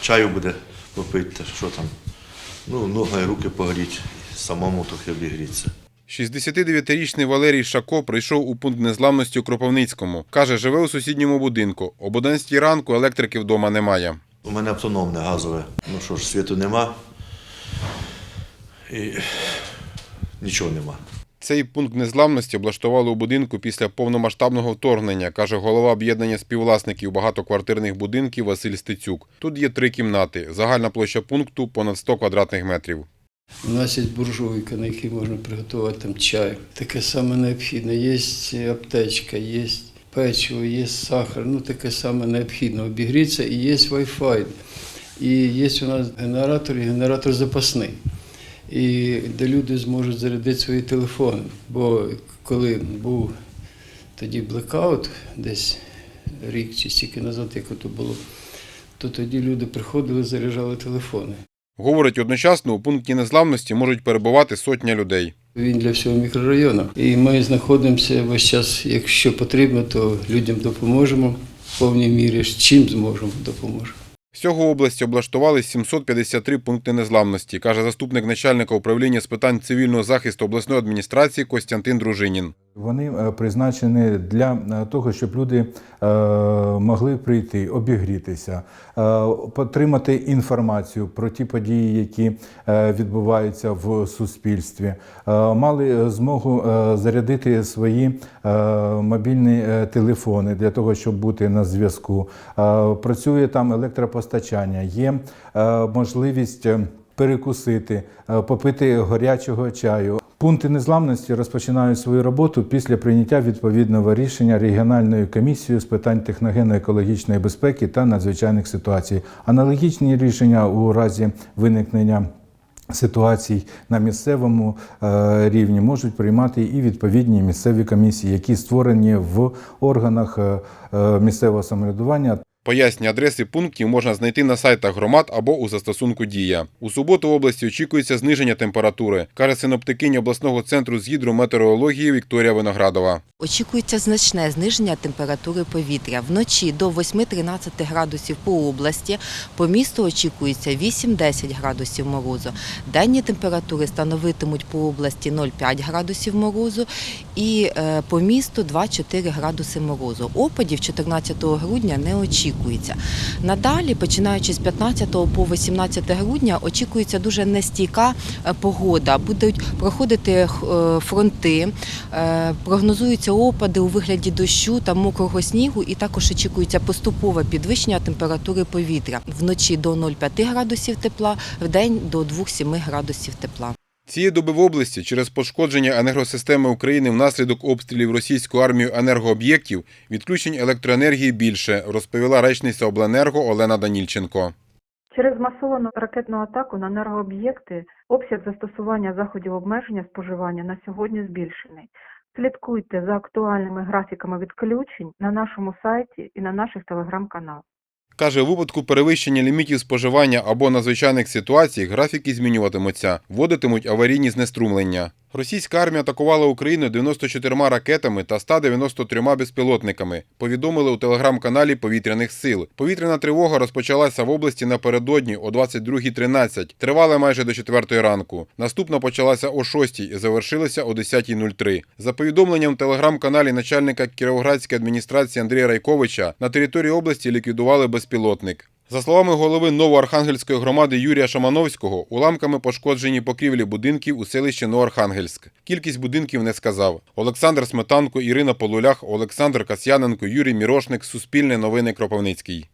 Чаю буде попити, що там. Ну, ноги, руки погріти, самому трохи обігрітися. 69-річний Валерій Шако прийшов у пункт незламності у Кропивницькому. Каже, живе у сусідньому будинку. Об 11 ранку електрики вдома немає. У мене автономне газове. Ну що ж, світу нема. І нічого нема. Цей пункт незламності облаштували у будинку після повномасштабного вторгнення, каже голова об'єднання співвласників багатоквартирних будинків Василь Стецюк. Тут є три кімнати. Загальна площа пункту понад 100 квадратних метрів. У нас є буржуйка, на якій можна приготувати там чай. Таке саме необхідне. Є аптечка, є печиво, є сахар, ну таке саме необхідне. Обігріться і є Wi-Fi. І є у нас генератор і генератор запасний. І де люди зможуть зарядити свої телефони. Бо коли був тоді блекаут, десь рік чи стільки назад, як то було, то тоді люди приходили, заряджали телефони. Говорить, одночасно у пункті незламності можуть перебувати сотня людей. Він для всього мікрорайону. І ми знаходимося весь час, якщо потрібно, то людям допоможемо в повній мірі. Чим зможемо, допоможемо. Всього області облаштували 753 пункти незламності, каже заступник начальника управління з питань цивільного захисту обласної адміністрації Костянтин Дружинін. Вони е, призначені для е, того, щоб люди е, могли прийти, обігрітися, отримати інформацію про ті події, які відбуваються в суспільстві, мали змогу зарядити свої мобільні телефони для того, щоб бути на зв'язку. Працює там електропостачання, є можливість. Перекусити, попити гарячого чаю. Пункти незламності розпочинають свою роботу після прийняття відповідного рішення регіональною комісією з питань техногенно-екологічної безпеки та надзвичайних ситуацій. Аналогічні рішення у разі виникнення ситуацій на місцевому е, рівні можуть приймати і відповідні місцеві комісії, які створені в органах е, е, місцевого самоврядування Поясні адреси пунктів можна знайти на сайтах громад або у застосунку Дія. У суботу в області очікується зниження температури, каже синоптикиня обласного центру з гідрометеорології Вікторія Виноградова. Очікується значне зниження температури повітря. Вночі до 8-13 градусів по області, по місту очікується 8-10 градусів морозу. Денні температури становитимуть по області 0,5 градусів морозу і е, по місту 2-4 градуси морозу. Опадів 14 грудня не очікується. Надалі, починаючи з 15 по 18 грудня, очікується дуже нестійка е, погода. Будуть проходити е, фронти, е, прогнозуються опади у вигляді дощу та мокрого снігу, і також очікується поступове підвищення температури повітря вночі до 0,5 градусів тепла, в день до 2,7 градусів тепла. Цієї доби в області через пошкодження енергосистеми України внаслідок обстрілів російською армією енергооб'єктів відключень електроенергії більше, розповіла речниця обленерго Олена Данільченко. Через масовану ракетну атаку на енергооб'єкти обсяг застосування заходів обмеження споживання на сьогодні збільшений. Слідкуйте за актуальними графіками відключень на нашому сайті і на наших телеграм-каналах. Каже, у випадку перевищення лімітів споживання або надзвичайних ситуацій графіки змінюватимуться, вводитимуть аварійні знеструмлення. Російська армія атакувала Україну 94 ракетами та 193 безпілотниками, повідомили у телеграм-каналі Повітряних сил. Повітряна тривога розпочалася в області напередодні о 22.13, тривала майже до 4 ранку. Наступна почалася о 6 і завершилася о 10.03. За повідомленням телеграм-каналі начальника Кіровоградської адміністрації Андрія Райковича, на території області ліквідували безпілотник. За словами голови Новоархангельської громади Юрія Шамановського, уламками пошкоджені покрівлі будинків у селищі Новоархангельськ. Кількість будинків не сказав. Олександр Сметанко, Ірина Полулях, Олександр Касьяненко, Юрій Мірошник, Суспільне новини Кропивницький.